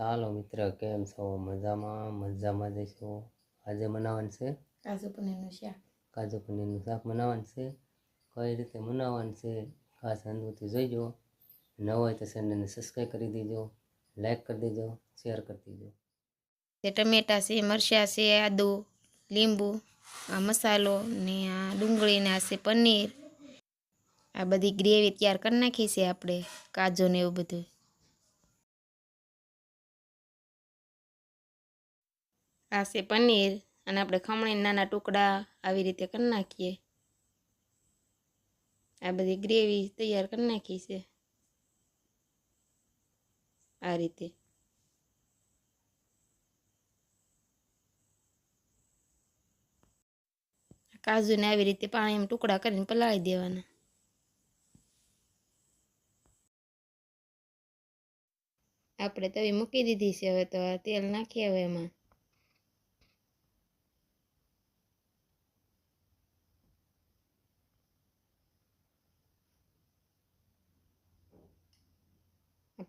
ચાલો મિત્ર કેમ છો? મજામાં? મજામાં જઈશું આજે બનાવવાનું છે? કાજુ પનીરનું શાક. કાજુ પનીરનું શાક બનાવવાનું છે? કઈ રીતે બનાવવાનું છે? ખાસ અનુભૂતિ જોઈજો. ન હોય તો ચેનલને સબસ્ક્રાઈબ કરી દેજો. લાઈક કરી દેજો. શેર કરી દેજો. તે ટમેટા છે મરચાં છે આદુ લીંબુ આ મસાલો ને આ ડુંગળી ને આ છે પનીર. આ બધી ગ્રેવી તૈયાર કરી નાખી છે આપણે કાજુ ને એવું બધું. આ છે પનીર અને આપણે ખમણી નાના ટુકડા આવી રીતે કરી નાખીએ. આ બધી ગ્રેવી તૈયાર કરી નાખી છે. આ રીતે. કાજુને આવી રીતે પાણીમાં ટુકડા કરીને પલાળી દેવાના. આપણે તવી મૂકી દીધી છે હવે તો તેલ નાખીએ હવે એમાં.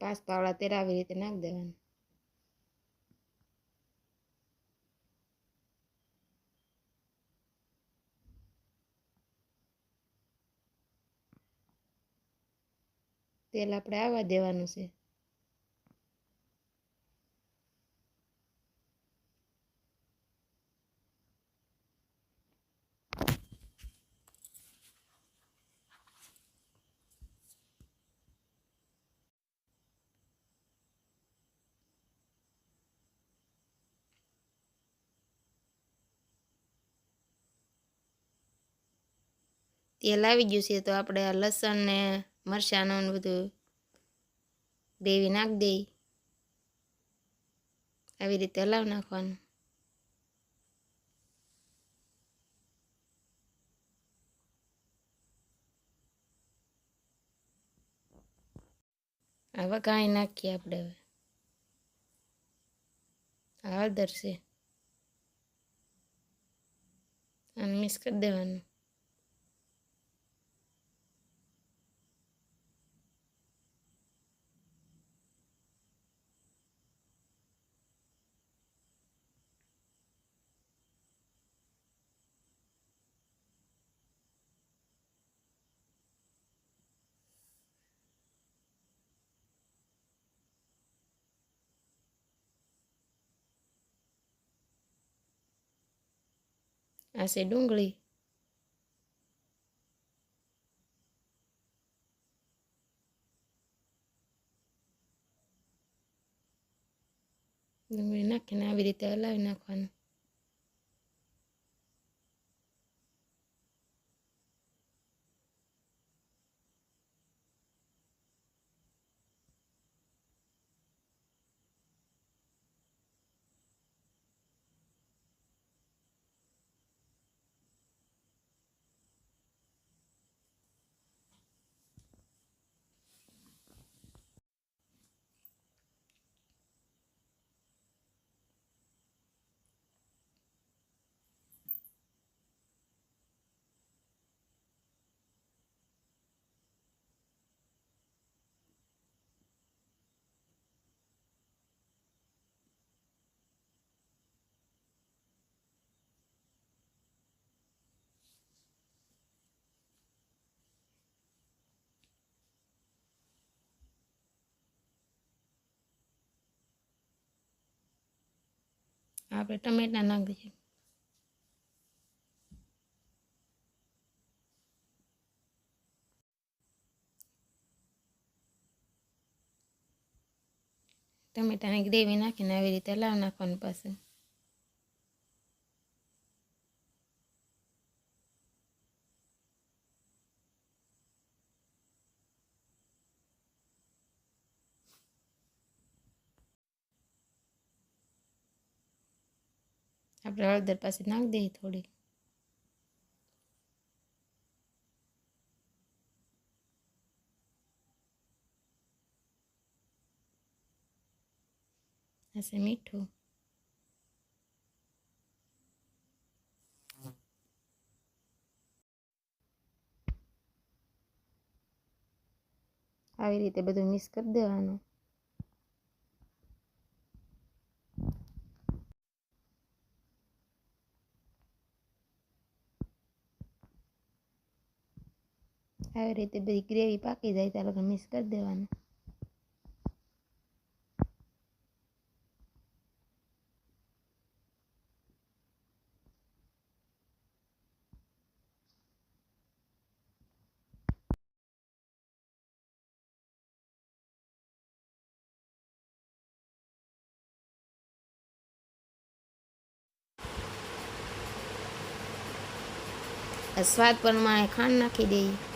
પાવડા તેલ આવી રીતે નાખી દેવાનું તેલ આપણે આવવા દેવાનું છે તેલ આવી ગયું છે તો આપણે લસણ ને મરચાંનું બધું ગ્રેવી નાખી દઈ. આવી રીતે હલાવી નાખવાનું. હવે કાંઈ નાખીએ આપણે હવે. હળદર છે. અને મિક્સ કરી દેવાનું. આ છે ડુંગળી ડુંગળી નાખીને આવી રીતે હલાવી નાખવાનું આપણે ટમેટા નાખી દઈએ. ટમેટાની ગ્રેવી નાખીને આવી રીતે લાવ નાખવાનું પાછું. આપણે હળદર પાસે નાખી દઈએ થોડી હશે મીઠું. આવી રીતે બધું મિક્સ કરી દેવાનું. આવી રીતે બધી ગ્રેવી પાકી જાય ત્યાં લગન મિક્સ કરી દેવાનું. સ્વાદ પ્રમાણે ખાંડ નાખી દઈએ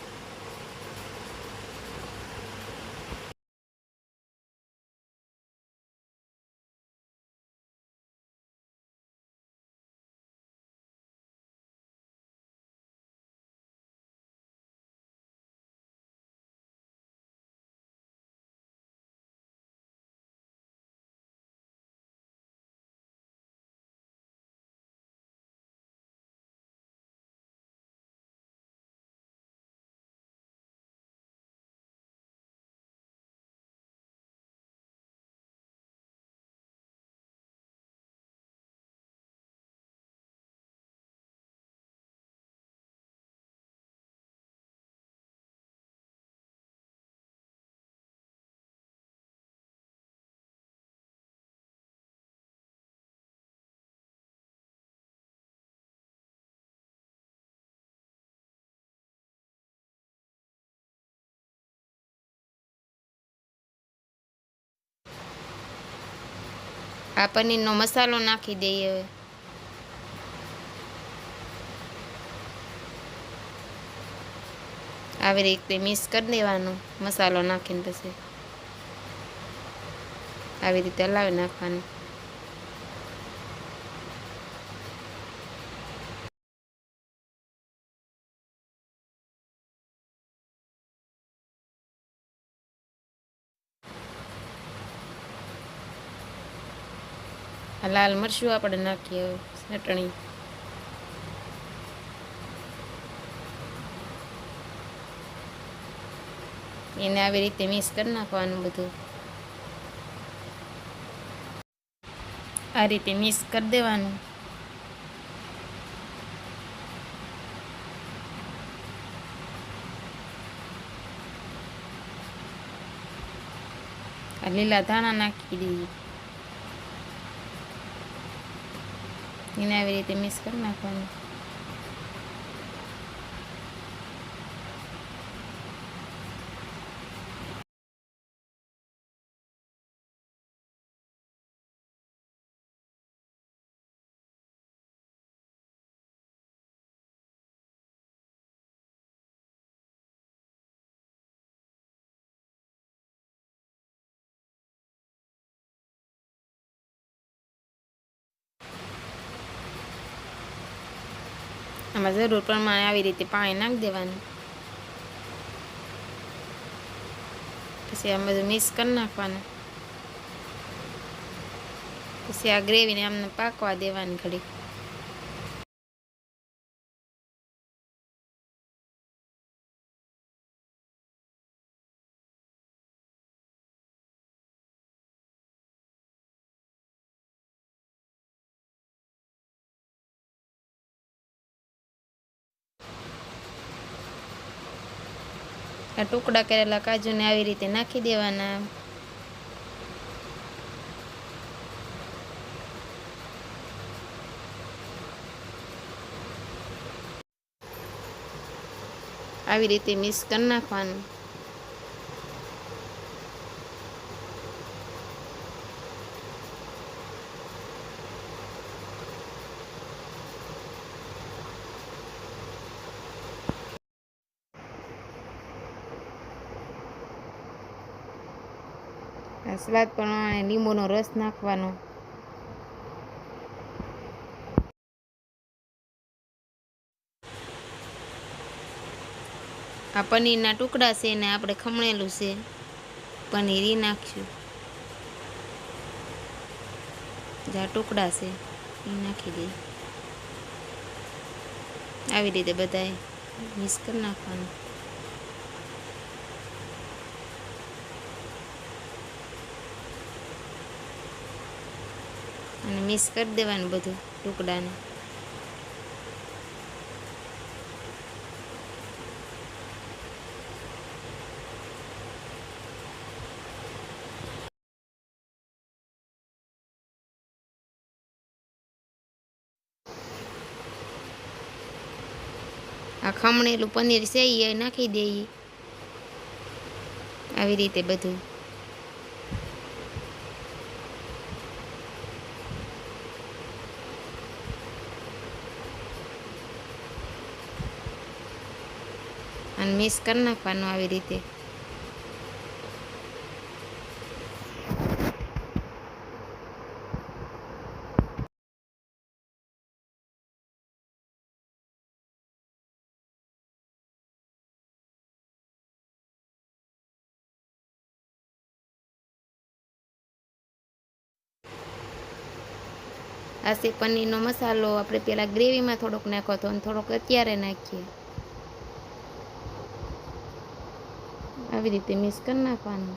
આ પનીરનો મસાલો નાખી દઈએ હવે. આવી રીતે મિક્સ કરી દેવાનો મસાલો નાખીને પછી. આવી રીતે હલાવી નાખવાનું. આ લાલ મરચું આપણે નાખીએ ચટણી. એને આવી રીતે મિક્સ કરી નાખવાનું બધું. આ રીતે મિક્સ કરી દેવાનું. આ લીલા ધાણા નાખી દઈએ. એને આવી રીતે મિક્સ કરી નાખવાનું. આમાં જરૂર પ્રમાણે આવી રીતે પાણી નાખી દેવાનું. પછી આમ બધું મિક્સ કરી નાખવાનું. પછી આ ગ્રેવીને આમને પાકવા દેવાની ઘડી ટુકડા કરેલા કાજુને આવી રીતે નાખી દેવાના. આવી રીતે મિક્સ કરી નાખવાનું. સ્વાદ પ્રમાણે લીંબુનો રસ નાખવાનો. આ પનીરના ટુકડા છે ને આપણે ખમણેલું છે. પનીર નાખશું. જે ટુકડા છે એ નાખી દઈએ. આવી રીતે બધાએ મિક્સ કરી નાખવાનું. અને મિક્સ કરી દેવાનું બધું ટુકડાને. આ ખમણેલું પનીર છે એ નાખી દઈએ આવી રીતે બધું. અને મિક્સ કરી નાખવાનું આવી રીતે. આ પનીરનો મસાલો આપણે પેલા ગ્રેવીમાં થોડોક નાખો હતો અને થોડોક અત્યારે નાખીએ. આવી રીતે મિક્સ કરી નાખવાનું.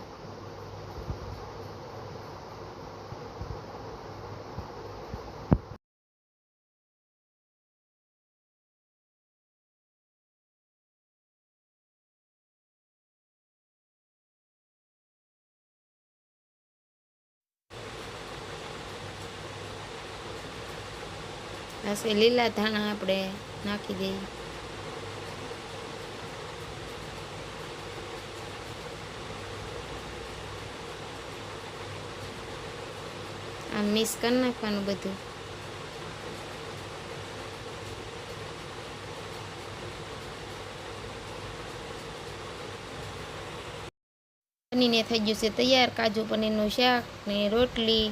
આ લીલા ધાણા આપણે નાખી દઈએ. આ મિક્સ કરી નાખવાનું બધું. બનીને થઈ ગયું છે તૈયાર, કાજુ પનીરનું શાક ને રોટલી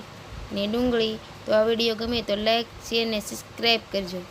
ને ડુંગળી. તો આ વીડિયો ગમે તો લાઈક શેર ને સબસ્ક્રાઈબ કરજો.